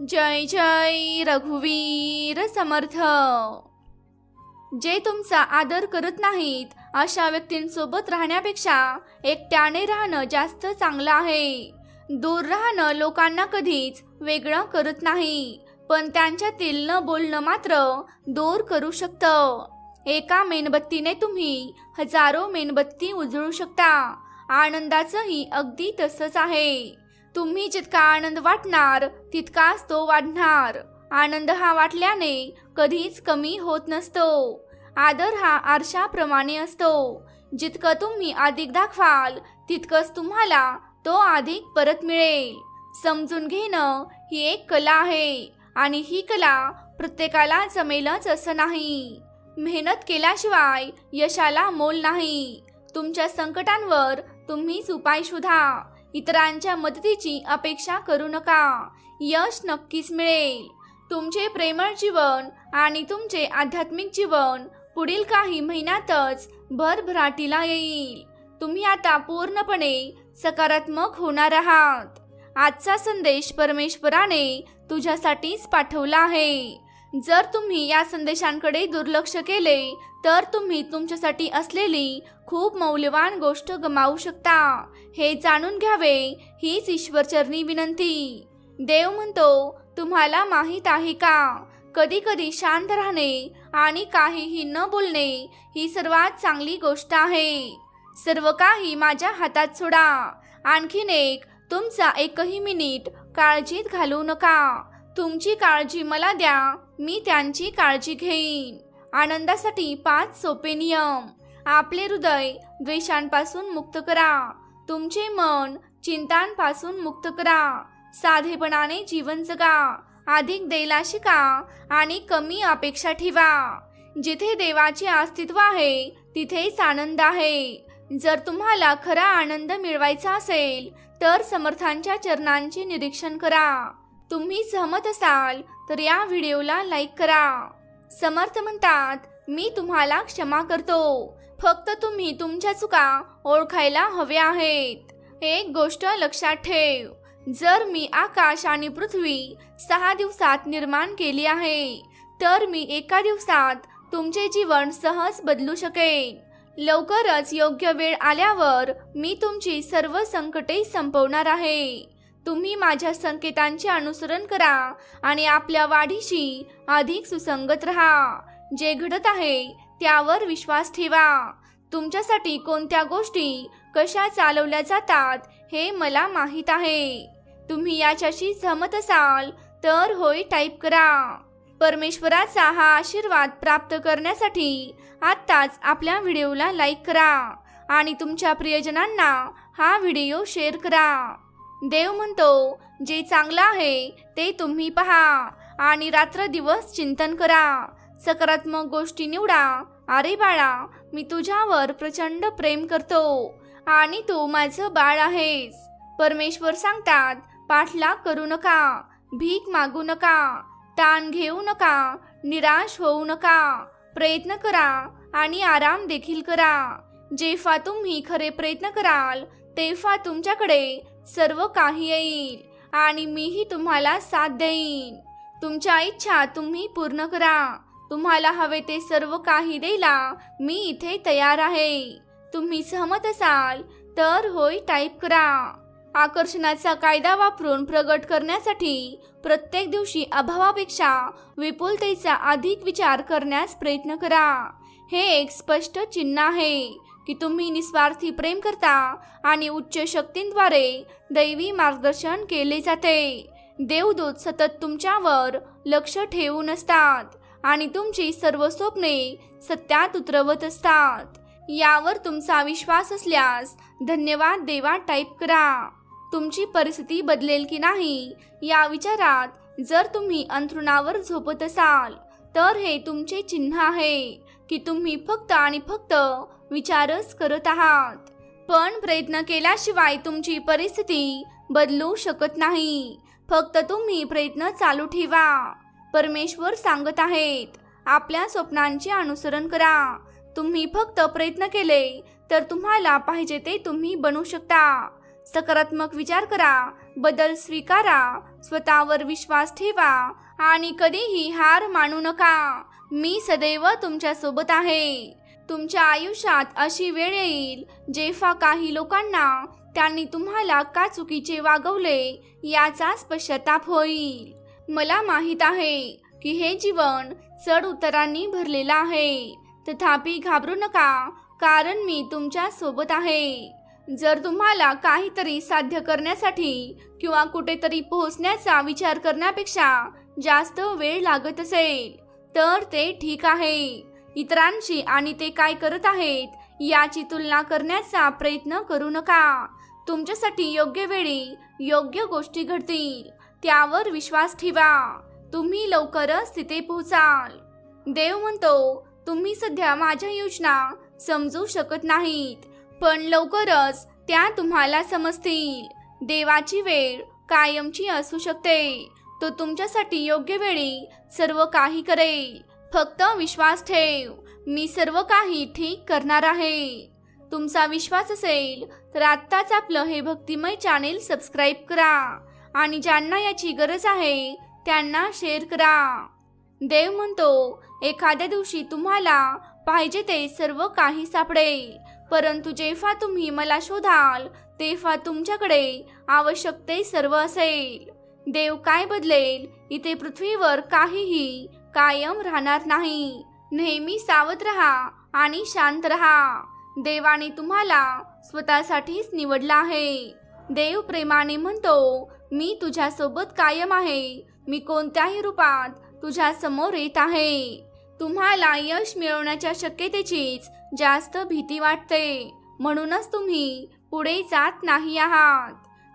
जय जय रघुवीर समर्थ. जे तुमचा आदर करत नाहीत अशा व्यक्तींसोबत राहण्यापेक्षा एकट्याने राहणं जास्त चांगलं आहे. दूर राहणं लोकांना कधीच वेगळं करत नाही पण त्यांच्यातील न बोलणं मात्र दूर करू शकतं. एका मेणबत्तीने तुम्ही हजारो मेणबत्ती उजळू शकता. आनंदाचंही अगदी तसंच आहे. तुम्ही जितका आनंद वाटणार तितकाच तो वाढणार. आनंद हा वाटल्याने कधीच कमी होत नसतो. आदर हा आरशाप्रमाणे असतो. जितकं तुम्ही अधिक दाखवाल तितकंच तुम्हाला तो अधिक परत मिळेल. समजून घेणं ही एक कला आहे आणि ही कला प्रत्येकाला जमेलच असं नाही. मेहनत केल्याशिवाय यशाला मोल नाही. तुमच्या संकटांवर तुम्हीच उपाय शोधा. इतरांच्या मदतीची अपेक्षा करू नका. यश नक्कीच मिळेल. तुमचे प्रेमळ जीवन आणि तुमचे आध्यात्मिक जीवन पुढील काही महिन्यातच भरभराटीला येईल. तुम्ही आता पूर्णपणे सकारात्मक होणार आहात. आजचा संदेश परमेश्वराने तुझ्यासाठीच पाठवला आहे. जर तुम्ही या संदेशांकडे दुर्लक्ष केले तर तुम्ही तुमच्यासाठी असलेली खूप मौल्यवान गोष्ट गमावू शकता. हे जाणून घ्यावे हीच ईश्वरचरणी विनंती. देव म्हणतो तुम्हाला माहीत आहे का? कधी कधी शांत राहणे आणि काहीही न बोलणे ही सर्वात चांगली गोष्ट आहे. सर्व काही माझ्या हातात सोडा. आणखीन एक तुमचा एकही मिनिट काळजीत घालू नका. तुमची काळजी मला द्या. मी त्यांची काळजी घेईन. आनंदासाठी पाच सोपे नियम. आपले हृदय द्वेषांपासून मुक्त करा. तुमचे मन चिंतांपासून मुक्त करा. साधेपणाने जीवन जगा. अधिक द्यायला शिका आणि कमी अपेक्षा ठेवा. जिथे देवाचे अस्तित्व आहे तिथेच आनंद आहे. जर तुम्हाला खरा आनंद मिळवायचा असेल तर समर्थांच्या चरणांचे निरीक्षण करा. तुम्ही सहमत असाल तर या व्हिडिओला लाईक करा. समर्थ म्हणतात मी तुम्हाला क्षमा करतो. फक्त तुम्ही तुमच्या चुका ओळखायला हव्या आहेत. एक गोष्ट लक्षात ठेव. जर मी आकाश आणि पृथ्वी सहा दिवसात निर्माण केली आहे तर मी एका दिवसात तुमचे जीवन सहज बदलू शकेन. लवकरच योग्य वेळ आल्यावर मी तुमची सर्व संकटे संपवणार आहे. तुम्ही माझ्या संकेतांचे अनुसरण करा आणि आपल्या वाढीशी अधिक सुसंगत राहा. जे घडत आहे त्यावर विश्वास ठेवा. तुमच्यासाठी कोणत्या गोष्टी कशा चालवल्या जातात हे मला माहीत आहे. तुम्ही याच्याशी सहमत असाल तर होय टाईप करा. परमेश्वराचा हा आशीर्वाद प्राप्त करण्यासाठी आत्ताच आपल्या व्हिडिओला लाईक करा आणि तुमच्या प्रियजनांना हा व्हिडिओ शेअर करा. देव म्हणतो जे चांगलं आहे ते तुम्ही पहा आणि रात्र दिवस चिंतन करा. सकारात्मक गोष्टी निवडा. अरे बाळा मी तुझ्यावर प्रचंड प्रेम करतो आणि तू माझं बाळ आहेस. परमेश्वर सांगतात पाठलाग करू नका भीक मागू नका ताण घेऊ नका निराश होऊ नका. प्रयत्न करा आणि आराम देखील करा. जेव्हा तुम्ही खरे प्रयत्न कराल तेव्हा तुमच्याकडे सर्व काही येईल आणि मीही तुम्हाला साथ देईन. तुमच्या इच्छा तुम्ही पूर्ण करा. तुम्हाला हवे ते सर्व काही द्यायला मी इथे तयार आहे. तुम्ही सहमत असाल तर होय टाईप करा. आकर्षणाचा कायदा वापरून प्रगट करण्यासाठी प्रत्येक दिवशी अभावापेक्षा विपुलतेचा अधिक विचार करण्यास प्रयत्न करा. हे एक स्पष्ट चिन्ह आहे. की तुम्ही निस्वार्थी प्रेम करता आणि उच्च शक्तींद्वारे दैवी मार्गदर्शन केले जाते. देवदूत सतत तुमच्यावर लक्ष ठेवून असतात आणि तुमची सर्व स्वप्ने सत्यात उतरवत असतात. यावर तुमचा विश्वास असल्यास धन्यवाद देवा टाईप करा. तुमची परिस्थिती बदलेल की नाही या विचारात जर तुम्ही अंथरुणावर झोपत असाल तर हे तुमचे चिन्ह आहे की तुम्ही फक्त आणि फक्त विचारच करत आहात. पण प्रयत्न केल्याशिवाय तुमची परिस्थिती बदलू शकत नाही. फक्त तुम्ही प्रयत्न चालू ठेवा. परमेश्वर सांगत आहेत आपल्या स्वप्नांचे अनुसरण करा. तुम्ही फक्त प्रयत्न केले तर तुम्हाला पाहिजे ते तुम्ही बनू शकता. सकारात्मक विचार करा बदल स्वीकारा स्वतःवर विश्वास ठेवा आणि कधीही हार मानू नका. मी सदैव तुमच्यासोबत आहे. तुमच्या आयुष्यात अशी वेळ येईल जेव्हा काही लोकांना त्यांनी तुम्हाला का चुकीचे वागवले याचाच पश्चाताप होईल. मला माहीत आहे की हे जीवन चढ उतारांनी भरलेलं आहे. तथापि घाबरू नका कारण मी तुमच्यासोबत आहे. जर तुम्हाला काहीतरी साध्य करण्यासाठी किंवा कुठेतरी पोहोचण्याचा विचार करण्यापेक्षा जास्त वेळ लागत असेल तर ते ठीक आहे. इतरांशी आणि ते काय करत आहेत याची तुलना करण्याचा प्रयत्न करू नका. तुमच्यासाठी योग्य वेळी योग्य गोष्टी घडतील. त्यावर विश्वास ठेवा. तुम्ही लवकरच तिथे पोहोचाल. देव म्हणतो तुम्ही सध्या माझ्या योजना समजू शकत नाहीत पण लवकरच त्या तुम्हाला समजतील. देवाची वेळ कायमची असू शकते. तो तुमच्यासाठी योग्य वेळी सर्व काही करेल. फक्त विश्वास ठेव. मी सर्व काही ठीक करणार आहे. तुमचा विश्वास असेल तर आत्ताच आपलं हे भक्तिमय चॅनेल सबस्क्राईब करा आणि ज्यांना याची गरज आहे त्यांना शेअर करा. देव म्हणतो एखाद्या दिवशी तुम्हाला पाहिजे ते सर्व काही सापडेल. परंतु जेव्हा तुम्ही मला शोधाल तेव्हा तुमच्याकडे आवश्यक ते सर्व असेल. देव काय बदलेल? इथे पृथ्वीवर काहीही कायम राहणार नाही. नेहमी सावध राहा आणि शांत राहा. देवाने तुम्हाला स्वतःसाठीच निवडला आहे. देव प्रेमाने म्हणतो मी तुझ्यासोबत कायम आहे. मी कोणत्याही रूपात तुझ्या समोर येत आहे. तुम्हाला यश मिळवण्याच्या शक्यतेचीच जास्त भीती वाटते. म्हणूनच तुम्ही पुढे जात नाही आहात.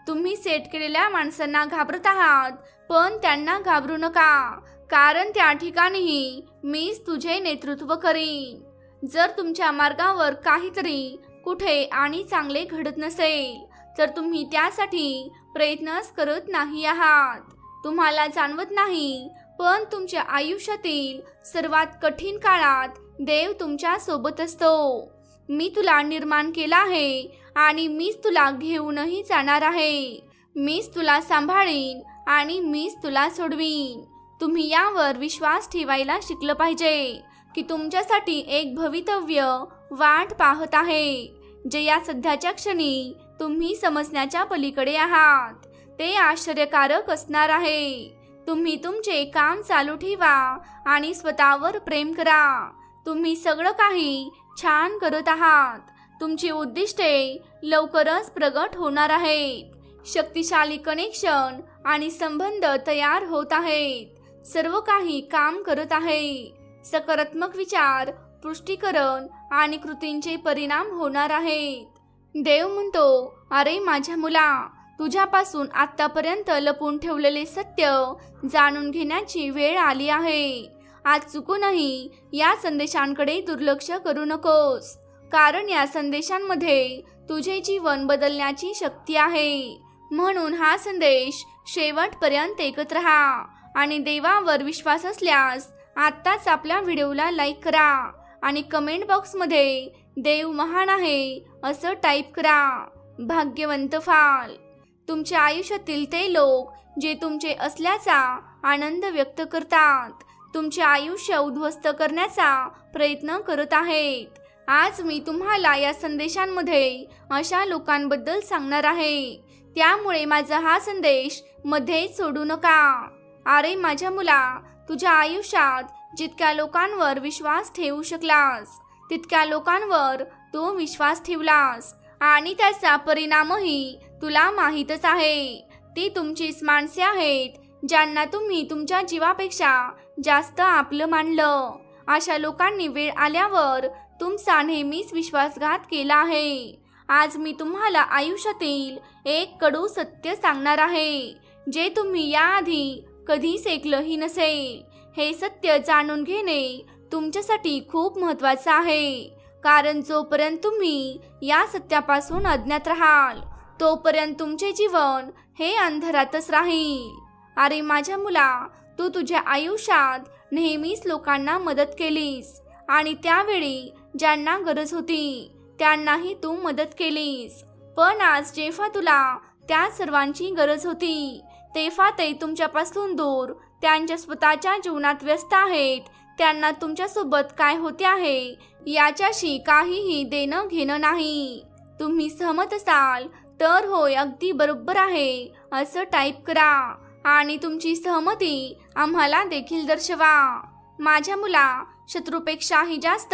तुम्ही सेट केलेल्या माणसांना घाबरत आहात पण त्यांना घाबरू नका. कारण त्या ठिकाणीही मीच तुझे नेतृत्व करीन. जर तुमच्या मार्गावर काहीतरी कुठे आणि चांगले घडत नसेल तर तुम्ही त्यासाठी प्रयत्नच करत नाही आहात. तुम्हाला जाणवत नाही पण तुमच्या आयुष्यातील सर्वात कठीण काळात देव तुमच्यासोबत असतो. मी तुला निर्माण केला आहे आणि मीच तुला घेऊनही जाणार आहे. मीच तुला सांभाळीन आणि मीच तुला सोडवीन. तुम्ही यावर विश्वास ठेवायला शिकलं पाहिजे की तुमच्यासाठी एक भवितव्य वाट पाहत आहे जे या सध्याच्या क्षणी तुम्ही समजण्याच्या पलीकडे आहात. ते आश्चर्यकारक असणार आहे. तुम्ही तुमचे काम चालू ठेवा आणि स्वतःवर प्रेम करा. तुम्ही सगळं काही छान करत आहात. तुमची उद्दिष्टे लवकरच प्रगट होणार आहेत. शक्तिशाली कनेक्शन आणि संबंध तयार होत आहेत. सर्व काही काम करत आहे. सकारात्मक विचार पुष्टीकरण आणि कृतींचे परिणाम होणार आहेत. देव म्हणतो अरे माझ्या मुला तुझ्यापासून आतापर्यंत लपून ठेवलेले सत्य जाणून घेण्याची वेळ आली आहे. आज चुकूनही या संदेशांकडे दुर्लक्ष करू नकोस कारण या संदेशांमध्ये तुझे जीवन बदलण्याची शक्ती आहे. म्हणून हा संदेश शेवटपर्यंत ऐकत राहा. आणि देवावर विश्वास असल्यास आत्ताच आपल्या व्हिडिओला लाईक करा आणि कमेंट बॉक्समध्ये देव महान आहे असं टाईप करा. भाग्यवंत फाल. तुमच्या आयुष्यातील ते लोक जे तुमचे असल्याचा आनंद व्यक्त करतात तुमचे आयुष्य उद्ध्वस्त करण्याचा प्रयत्न करत आहेत. आज मी तुम्हाला या संदेशांमध्ये अशा लोकांबद्दल सांगणार आहे. त्यामुळे माझा हा संदेशमध्ये सोडू नका. अरे माझ्या मुला तुझ्या आयुष्यात जितक्या लोकांवर विश्वास ठेवू शकलास तितक्या लोकांवर तू विश्वास ठेवलास. आणि त्याचा परिणामही तुला माहीतच आहे. ती तुमचीच माणसे आहेत ज्यांना तुम्ही तुमच्या जीवापेक्षा जास्त आपलं मानलं. अशा लोकांनी वेळ आल्यावर तुमचा नेहमीच विश्वासघात केला आहे. आज मी तुम्हाला आयुष्यातील एक कडू सत्य सांगणार आहे जे तुम्ही याआधी कधीच ऐकलंही नसेल. हे सत्य जाणून घेणे तुमच्यासाठी खूप महत्त्वाचं आहे. कारण जोपर्यंत तुम्ही या सत्यापासून अज्ञात राहाल तोपर्यंत तुमचे जीवन हे अंधारातच राहील. अरे माझ्या मुला तू तुझ्या आयुष्यात नेहमीच लोकांना मदत केलीस आणि त्यावेळी ज्यांना गरज होती त्यांनाही तू मदत केलीस. पण आज जेव्हा तुला त्या सर्वांची गरज होती तेव्हा ते तुमच्यापासून दूर त्यांच्या स्वतःच्या जीवनात व्यस्त आहेत. त्यांना तुमच्यासोबत काय होते आहे याच्याशी काहीही देणं घेणं नाही. तुम्ही सहमत असाल तर होय अगदी बरोबर आहे असं टाईप करा. आणि तुमची सहमती आम्हाला देखील दर्शवा. माझ्या मुला शत्रूपेक्षाही जास्त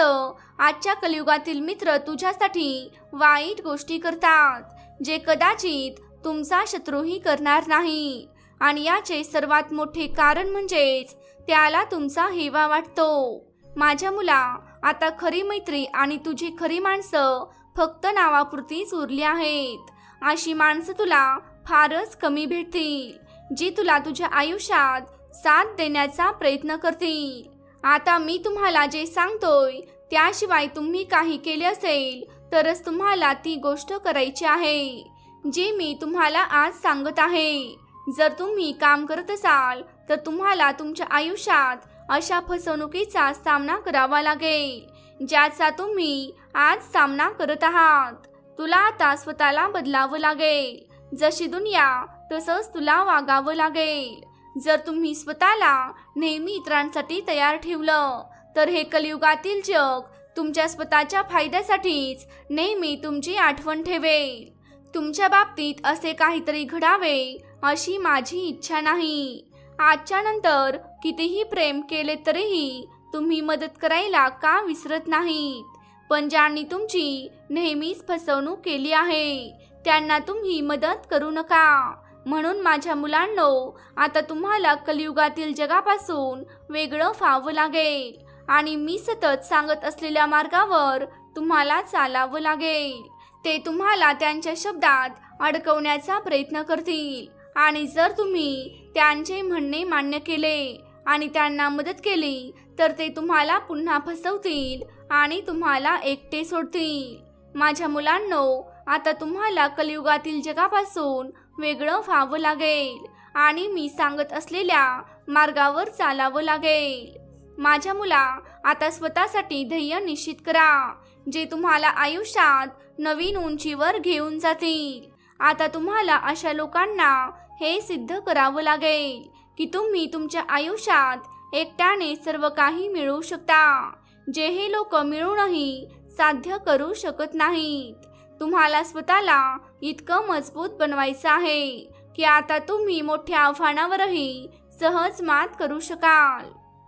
आजच्या कलियुगातील मित्र तुझ्यासाठी वाईट गोष्टी करतात जे कदाचित तुमचा शत्रूही करणार नाही. आणि याचे सर्वात मोठे कारण म्हणजेच त्याला तुमचा हेवा वाटतो. माझ्या मुला आता खरी मैत्री आणि तुझी खरी माणसं फक्त नावापुरतीच उरली आहेत. अशी माणसं तुला फारच कमी भेटतील जी तुला तुझ्या आयुष्यात साथ देण्याचा प्रयत्न करतील. आता मी तुम्हाला जे सांगतोय त्याशिवाय तुम्ही काही केले असेल तरच तुम्हाला ती गोष्ट करायची आहे. जी मी तुम्हाला आज सांगत आहे. जर तुम्ही काम करत असाल तर तुम्हाला तुमच्या आयुष्यात अशा फसवणुकीचा सामना करावा लागेल ज्याचा तुम्ही आज सामना करत आहात. तुला आता स्वतःला बदलावं लागेल. जशी दुनिया तसंच तुला वागावं लागेल. जर तुम्ही स्वतःला नेहमी इतरांसाठी तयार ठेवलं तर हे कलियुगातील जग तुमच्या स्वतःच्या फायद्यासाठीच नेहमी तुमची आठवण ठेवेल. तुमच्या बाबतीत असे काहीतरी घडावे अशी माझी इच्छा नाही. आजच्या नंतर कितीही प्रेम केले तरीही तुम्ही मदत करायला का विसरत नाहीत? पण ज्यांनी तुमची नेहमीच फसवणूक केली आहे त्यांना तुम्ही मदत करू नका. म्हणून माझ्या मुलांनो आता तुम्हाला कलियुगातील जगापासून वेगळं व्हावं लागेल आणि मी सतत सांगत असलेल्या मार्गावर तुम्हाला चालावं लागेल. ते तुम्हाला त्यांच्या शब्दात अडकवण्याचा प्रयत्न करतील. आणि जर तुम्ही त्यांचे म्हणणे मान्य केले आणि त्यांना मदत केली तर ते तुम्हाला पुन्हा फसवतील आणि तुम्हाला एकटे सोडतील. माझ्या मुलांनो आता तुम्हाला कलियुगातील जगापासून वेगळं व्हावं लागेल आणि मी सांगत असलेल्या मार्गावर चालावं लागेल. माझ्या मुला आता स्वतःसाठी ध्येय निश्चित करा जे तुम्हाला आयुष्यात नवीन उंचीवर घेऊन जातील. आता तुम्हाला अशा लोकांना हे सिद्ध करावं लागेल की तुम्ही तुमच्या आयुष्यात एकट्याने सर्व काही मिळवू शकता. जे हे लोक मिळूनही साध्य करू शकत नाहीत. तुम्हाला स्वतःला इतकं मजबूत बनवायचं आहे की आता तुम्ही मोठ्या आव्हानावरही सहज मात करू शकाल.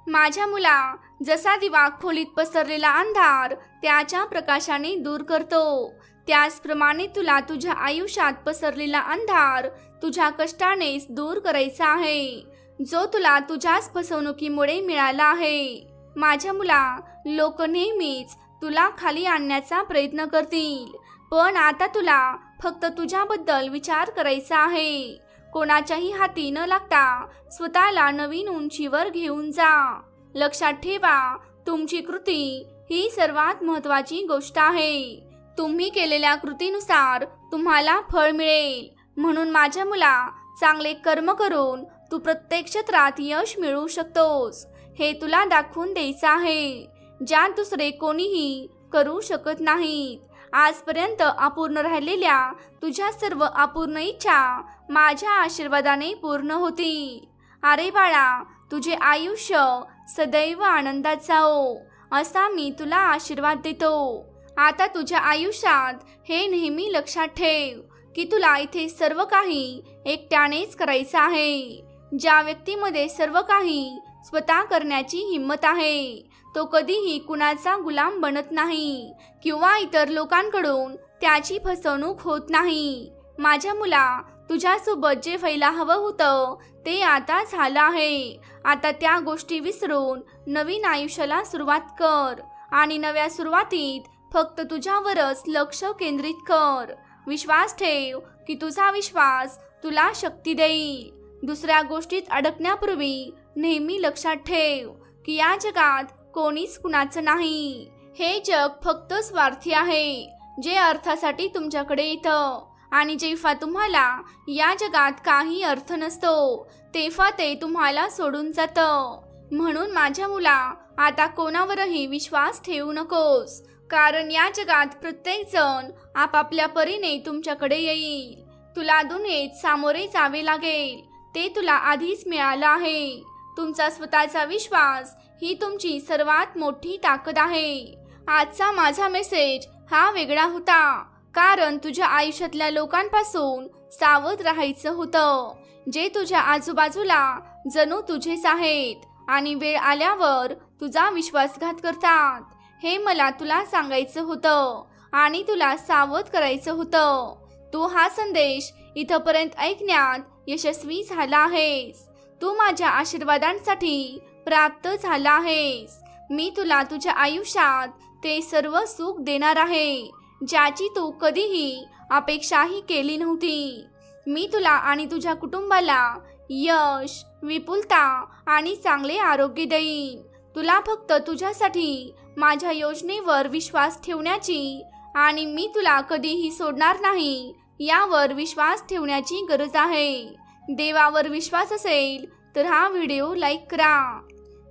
माझ्या मुला जसा दिवा खोलीत पसरलेला अंधार त्याच्या प्रकाशाने दूर करतो. त्याचप्रमाणे तुला तुझ्या आयुष्यात पसरलेला अंधार तुझ्या कष्टानेच दूर करायचा आहे. जो तुला तुझ्याच फसवणुकीमुळे मिळाला आहे. माझ्या मुला लोक नेहमीच तुला खाली आणण्याचा प्रयत्न करतील. पण आता तुला फक्त तुझ्याबद्दल विचार करायचा आहे. कोणाच्याही हाती न लागता स्वतःला नवीन उंचीवर घेऊन जा. लक्षात ठेवा तुमची कृती ही सर्वात महत्वाची गोष्ट आहे. तुम्ही केलेल्या कृतीनुसार तुम्हाला फळ मिळेल. म्हणून माझ्या मुला चांगले कर्म करून तू प्रत्येक क्षेत्रात यश मिळवू शकतोस. हे तुला दाखवून द्यायचं आहे. ज्यात दुसरे कोणीही करू शकत नाहीत. आजपर्यंत अपूर्ण राहिलेल्या तुझ्या सर्व अपूर्ण इच्छा माझ्या आशीर्वादाने पूर्ण होती. अरे बाळा तुझे आयुष्य सदैव आनंदात जाओ हो, असा मी तुला आशीर्वाद देतो. आता तुझ्या आयुष्यात हे नेहमी लक्षात ठेव की तुला इथे सर्व काही एकट्यानेच करायचं आहे. ज्या व्यक्तीमध्ये सर्व काही स्वतः करण्याची हिंमत आहे तो कधीही कुणाचा गुलाम बनत नाही किंवा इतर लोकांकडून त्याची फसवणूक होत नाही. माझ्या मुला तुझ्यासोबत जे व्हायला हवं होतं ते आता झालं आहे. आता त्या गोष्टी विसरून नवीन आयुष्याला सुरुवात कर आणि नव्या सुरुवातीत फक्त तुझ्यावरच लक्ष केंद्रित कर. विश्वास ठेव की तुझा विश्वास तुला शक्ती देईल. दुसऱ्या गोष्टीत अडकण्यापूर्वी नेहमी लक्षात ठेव की या जगात कोणीच कुणाचं नाही. हे जग फक्त स्वार्थी आहे जे अर्थासाठी तुमच्याकडे येतं. आणि जेव्हा तुम्हाला या जगात काही अर्थ नसतो तेव्हा ते तुम्हाला सोडून जातं. म्हणून माझ्या मुला आता कोणावरही विश्वास ठेवू नकोस. कारण या जगात प्रत्येक जण आपापल्या परीने तुमच्याकडे येईल. तुला दुनियेत सामोरे जावे लागेल. ते तुला आधीच मिळालं आहे. तुमचा स्वतःचा विश्वास ही तुमची सर्वात मोठी ताकद आहे. आजचा माझा मेसेज हा वेगळा होता. कारण तुझ्या आयुष्यातल्या लोकांपासून सावध राहायचं होतं. जे तुझ्या आजूबाजूला जणू तुझेच आहेत आणि वेळ आल्यावर तुझा विश्वासघात करतात. हे मला तुला सांगायचं होतं आणि तुला सावध करायचं होतं. तू हा संदेश इथपर्यंत ऐकण्यात यशस्वी झाला आहेस. तू माझ्या आशीर्वादांसाठी प्राप्त झाला आहेस. मी तुला तुझ्या आयुष्यात ते सर्व सुख देणार आहे ज्याची तू कधीही अपेक्षाही केली नव्हती. मी तुला आणि तुझ्या कुटुंबाला यश विपुलता आणि चांगले आरोग्य देईन. तुला फक्त तुझ्यासाठी माझ्या योजनेवर विश्वास ठेवण्याची आणि मी तुला कधीही सोडणार नाही यावर विश्वास ठेवण्याची गरज आहे. देवावर विश्वास असेल तर हा व्हिडिओ लाईक करा.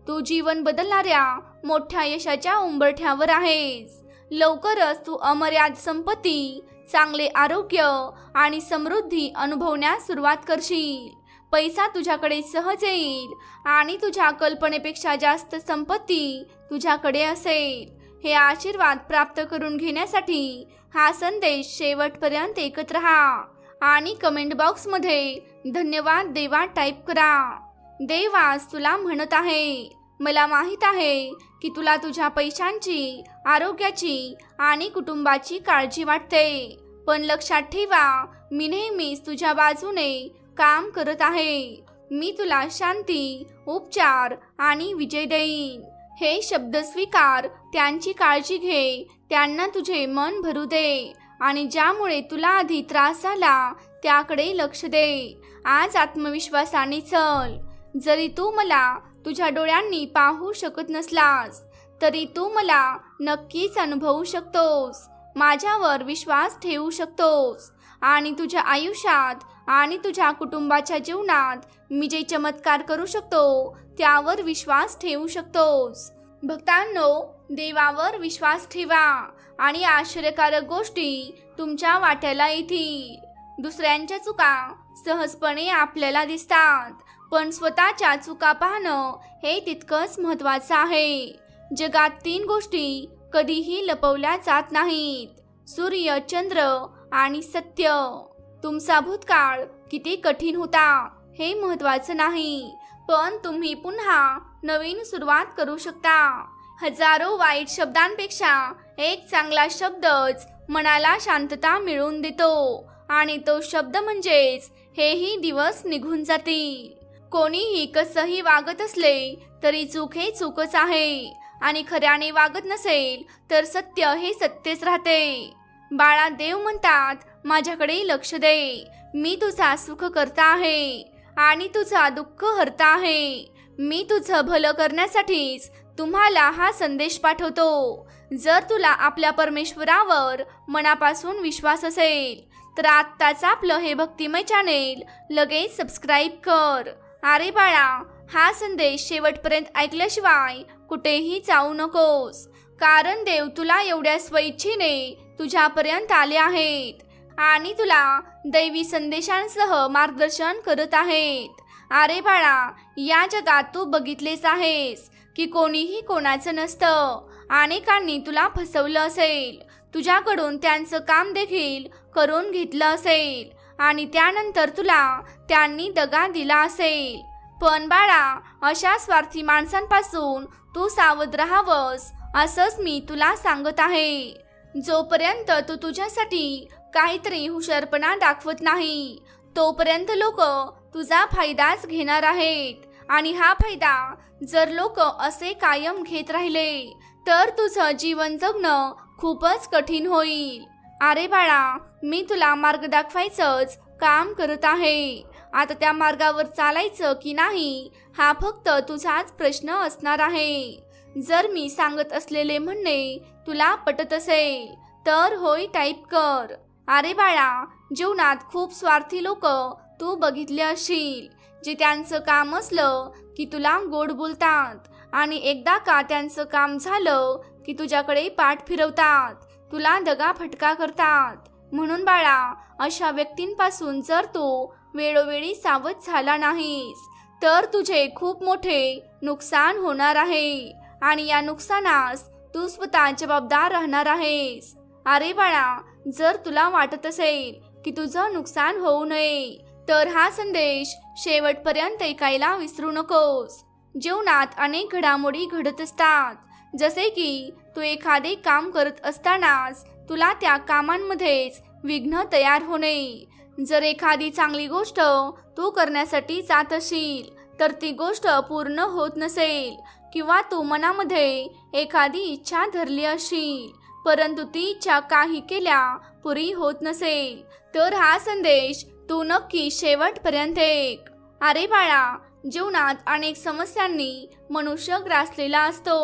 तू जीवन बदलणाऱ्या मोठ्या यशाच्या उंबरठ्यावर आहेस. लवकरच तू अमर्याद संपत्ती चांगले आरोग्य आणि समृद्धी अनुभवण्यास सुरुवात करशील. पैसा तुझ्याकडे सहज येईल आणि तुझ्या कल्पनेपेक्षा जास्त संपत्ती तुझ्याकडे असेल. हे आशीर्वाद प्राप्त करून घेण्यासाठी हा संदेश शेवटपर्यंत एकत्र राहा आणि कमेंट बॉक्समध्ये धन्यवाद देवा टाईप करा. देवास तुला म्हणत आहे मला माहीत आहे की तुला तुझ्या पैशांची आरोग्याची आणि कुटुंबाची काळजी वाटते. पण लक्षात ठेवा मी नेहमीच तुझ्या बाजूने काम करत आहे. मी तुला शांती उपचार आणि विजय देईन. हे शब्द स्वीकार त्यांची काळजी घे. त्यांना तुझे मन भरू दे आणि ज्यामुळे तुला आधी त्रास झाला त्याकडे लक्ष दे. आज आत्मविश्वासाने चल. जरी तू मला तुझ्या डोळ्यांनी पाहू शकत नसलास तरी तू मला नक्कीच अनुभवू शकतोस. माझ्यावर विश्वास ठेवू शकतोस. आणि तुझ्या आयुष्यात आणि तुझ्या कुटुंबाच्या जीवनात मी जे चमत्कार करू शकतो त्यावर विश्वास ठेवू शकतोस. भक्तांनो देवावर विश्वास ठेवा आणि आश्चर्यकारक गोष्टी तुमच्या वाट्याला येतील. दुसऱ्यांच्या चुका सहजपणे आपल्याला दिसतात पण स्वतःच्या चुका पाहणं हे तितकंच महत्वाचं आहे. जगात तीन गोष्टी कधीही लपवल्या जात नाहीत. सूर्य चंद्र आणि सत्य. तुमचा भूतकाळ किती कठीण होता हे महत्वाचं नाही. पण तुम्ही पुन्हा नवीन सुरुवात करू शकता. हजारो वाईट शब्दांपेक्षा एक चांगला शब्दच मनाला शांतता मिळवून देतो. आणि तो शब्द म्हणजेच हेही दिवस निघून जातील कोणीही कसंही वागत असले तरी चूक हे चूकच आहे. आणि खऱ्याने वागत नसेल तर सत्य हे सत्यच राहते. बाळा देव म्हणतात माझ्याकडे लक्ष दे. मी तुझा सुख करता आहे आणि तुझा दुःख हरता आहे. मी तुझं भलं करण्यासाठीच तुम्हाला हा संदेश पाठवतो. जर तुला आपल्या परमेश्वरावर मनापासून विश्वास असेल तर आत्ताच आपलं हे भक्तिमय चॅनेल लगेच सबस्क्राईब कर. अरे बाळा हा संदेश शेवटपर्यंत ऐकल्याशिवाय कुठेही जाऊ नकोस. कारण देव तुला एवढ्या स्वइच्छेने तुझ्यापर्यंत आले आहेत आणि तुला दैवी संदेशांसह मार्गदर्शन करत आहेत. अरे बाळा या जगात तू बघितलेच आहेस की कोणीही कोणाचं नसतं. अनेकांनी तुला फसवलं असेल. तुझ्याकडून त्यांचं काम देखील करून घेतलं असेल आणि त्यानंतर तुला त्यांनी दगा दिला असेल. पण बाळा अशा स्वार्थी माणसांपासून तू सावध राहावंस असंच मी तुला सांगत आहे. जोपर्यंत तू तुझ्यासाठी काहीतरी हुशारपणा दाखवत नाही तोपर्यंत लोक तुझा फायदाच घेणार आहेत. आणि हा फायदा जर लोक असे कायम घेत राहिले तर तुझं जीवन जगणं खूपच कठीण होईल. अरे बाळा मी तुला मार्ग दाखवायचंच काम करत आहे. आता त्या मार्गावर चालायचं की नाही हा फक्त तुझाच प्रश्न असणार आहे. जर मी सांगत असलेले म्हणणे तुला पटत असेल. तर होय टाईप कर. अरे बाळा जीवनात खूप स्वार्थी लोक तू बघितले असशील. जे त्यांचं काम असलं की तुला गोड बोलतात आणि एकदा का त्यांचं काम झालं की तुझ्याकडे पाठ फिरवतात. तुला दगा फटका करतात. म्हणून बाळा अशा व्यक्तींपासून जर तू वेळोवेळी सावध झाला नाहीस तर तुझे खूप मोठे नुकसान होणार आहे. आणि या नुकसानास तू स्वतः जबाबदार राहणार आहेस. अरे बाळा जर तुला वाटत असेल की तुझं नुकसान होऊ नये तर हा संदेश शेवटपर्यंत ऐकायला विसरू नकोस. जीवनात अनेक घडामोडी घडत असतात. जसे की तू एखादे काम करत असतानाच तुला त्या कामांमध्येच विघ्न तयार होणे. जर एखादी चांगली गोष्ट तू करण्यासाठी जात असशील तर ती गोष्ट पूर्ण होत नसेल किंवा तू मनामध्ये एखादी इच्छा धरली असशील परंतु ती इच्छा काही केल्या पुरी होत नसेल तर हा संदेश तू नक्की शेवटपर्यंत एक अरे बाळा जीवनात अनेक समस्यांनी मनुष्य ग्रासलेला असतो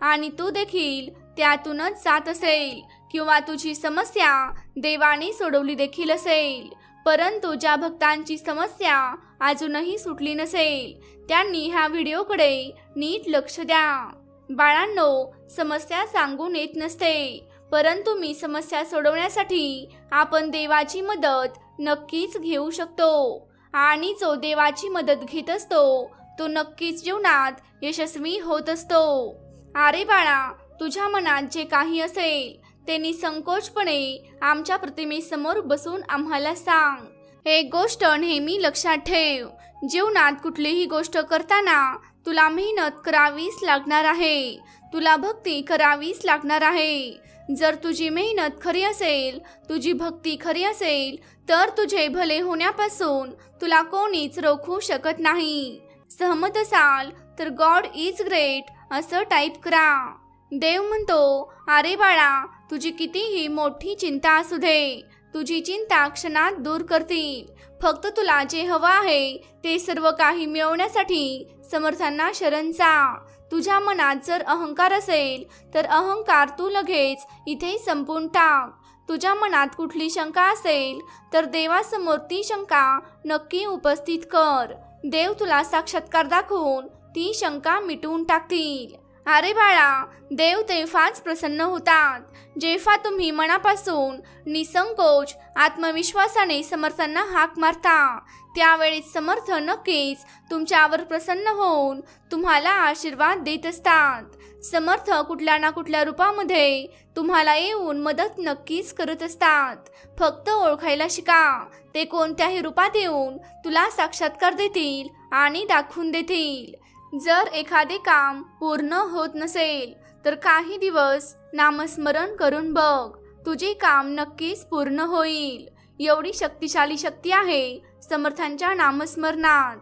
आणि तू देखील त्यातूनच जात असेल किंवा तुझी समस्या देवाने सोडवली देखील असेल परंतु ज्या भक्तांची समस्या अजूनही सुटली नसेल. त्यांनी ह्या व्हिडिओकडे नीट लक्ष द्या. बाळांनो समस्या सांगून येत नसते. परंतु मी समस्या सोडवण्यासाठी आपण देवाची मदत नक्कीच घेऊ शकतो. आणि जो देवाची मदत घेत असतो तो नक्कीच जीवनात यशस्वी होत असतो. अरे बाळा तुझ्या मनात जे काही असेल ते निसंकोचपणे आमच्या प्रतिमेसमोर बसून आम्हाला सांग. एक गोष्ट नेहमी लक्षात ठेव. जीवनात कुठलीही गोष्ट करताना तुला मेहनत करावीच लागणार आहे. तुला भक्ती करावीच लागणार आहे. जर तुझी मेहनत खरी असेल तुझी भक्ती खरी असेल तर तुझे भले होण्यापासून तुला कोणीच रोखू शकत नाही. सहमत असाल तर गॉड इज ग्रेट असं टाईप करा. देव म्हणतो अरे बाळा तुझी कितीही मोठी चिंता असू दे. तुझी चिंता क्षणात दूर करतील. फक्त तुला जे हवं आहे ते सर्व काही मिळवण्यासाठी समर्थांना शरण जा. तुझ्या मनात जर अहंकार असेल तर अहंकार तू लगेच इथे संपून टाक. तुझ्या मनात कुठली शंका असेल तर देवासमोर ती शंका नक्की उपस्थित कर. देव तुला साक्षात्कार दाखवून ती शंका मिटवून टाकतील. अरे बाळा देव तेव्हाच प्रसन्न होतात. जेव्हा तुम्ही मनापासून निसंकोच आत्मविश्वासाने समर्थांना हाक मारता त्यावेळेस समर्थ नक्कीच तुमच्यावर प्रसन्न होऊन तुम्हाला आशीर्वाद देत असतात. समर्थ कुठल्या ना कुठल्या रूपामध्ये तुम्हाला येऊन मदत नक्कीच करत असतात. फक्त ओळखायला शिका ते कोणत्याही रूपात येऊन तुला साक्षात्कार देतील आणि दाखवून देतील. जर एखादे काम पूर्ण होत नसेल तर काही दिवस नामस्मरण करून बघ. तुझे काम नक्कीच पूर्ण होईल. एवढी शक्तिशाली शक्ती आहे समर्थांच्या नामस्मरणात.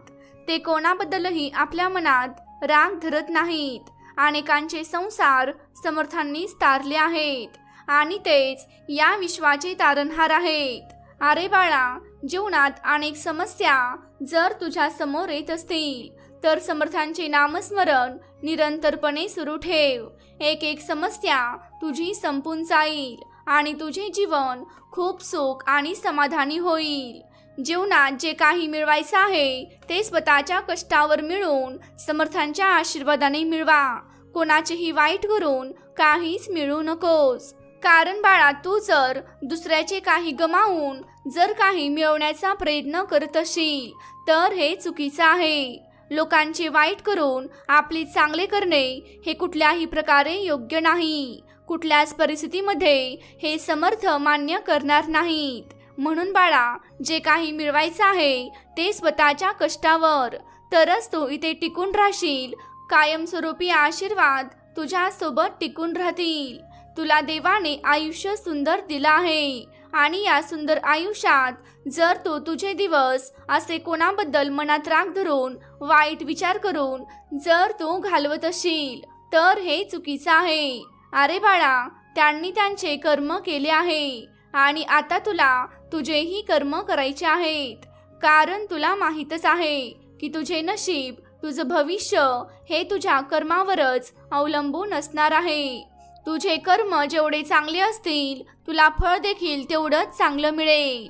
ते कोणाबद्दलही आपल्या मनात राग धरत नाहीत. अनेकांचे संसार समर्थांनी तारले आहेत. आणि तेच या विश्वाचे तारणहार आहेत. अरे बाळा जीवनात अनेक समस्या जर तुझ्या समोर येत असतील तर समर्थांचे नामस्मरण निरंतरपणे सुरू ठेव. एक एक समस्या तुझी संपून जाईल आणि तुझे जीवन खूप सुख आणि समाधानी होईल. जीवनात जे काही मिळवायचं आहे ते स्वतःच्या कष्टावर मिळून समर्थांच्या आशीर्वादाने मिळवा. कोणाचेही वाईट करून काहीच मिळू नकोस. कारण बाळा तू जर दुसऱ्याचे काही गमावून जर काही मिळवण्याचा प्रयत्न करत असशील तर हे चुकीचं आहे. लोकांचे वाईट करून आपले चांगले करणे हे कुठल्याही प्रकारे योग्य नाही. कुठल्याच परिस्थितीमध्ये हे समर्थ मान्य करणार नाहीत. म्हणून बाळा जे काही मिळवायचं आहे ते स्वतःच्या कष्टावर. तरच तू इथे टिकून राहशील. कायमस्वरूपी आशीर्वाद तुझ्यासोबत टिकून राहतील. तुला देवाने आयुष्य सुंदर दिलं आहे. आणि या सुंदर आयुष्यात जर तू तुझे दिवस असे कोणाबद्दल मनात राग धरून वाईट विचार करून जर तू घालवत असशील तर हे चुकीचं आहे. अरे बाळा त्यांनी त्यांचे कर्म केले आहे आणि आता तुला तुझेही कर्म करायचे आहेत. कारण तुला माहीतच आहे की तुझे नशीब तुझं भविष्य हे तुझ्या कर्मावरच अवलंबून असणार आहे. तुझे कर्म जेवढे चांगले असतील तुला फळ देखील तेवढंच चांगलं मिळेल.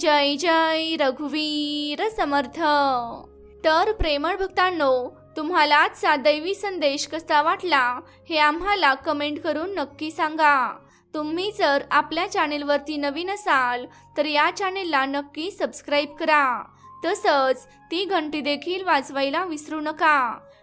जय जय रघुवीर समर्थ. तर प्रेमळ भक्तांनो तुम्हाला आजचा दैवी संदेश कसा वाटला हे आम्हाला कमेंट करून नक्की सांगा. तुम्ही जर आपल्या चॅनेलवरती नवीन असाल तर या चॅनेलला नक्की सबस्क्राईब करा. तसंच ती घंटी देखील वाजवायला विसरू नका.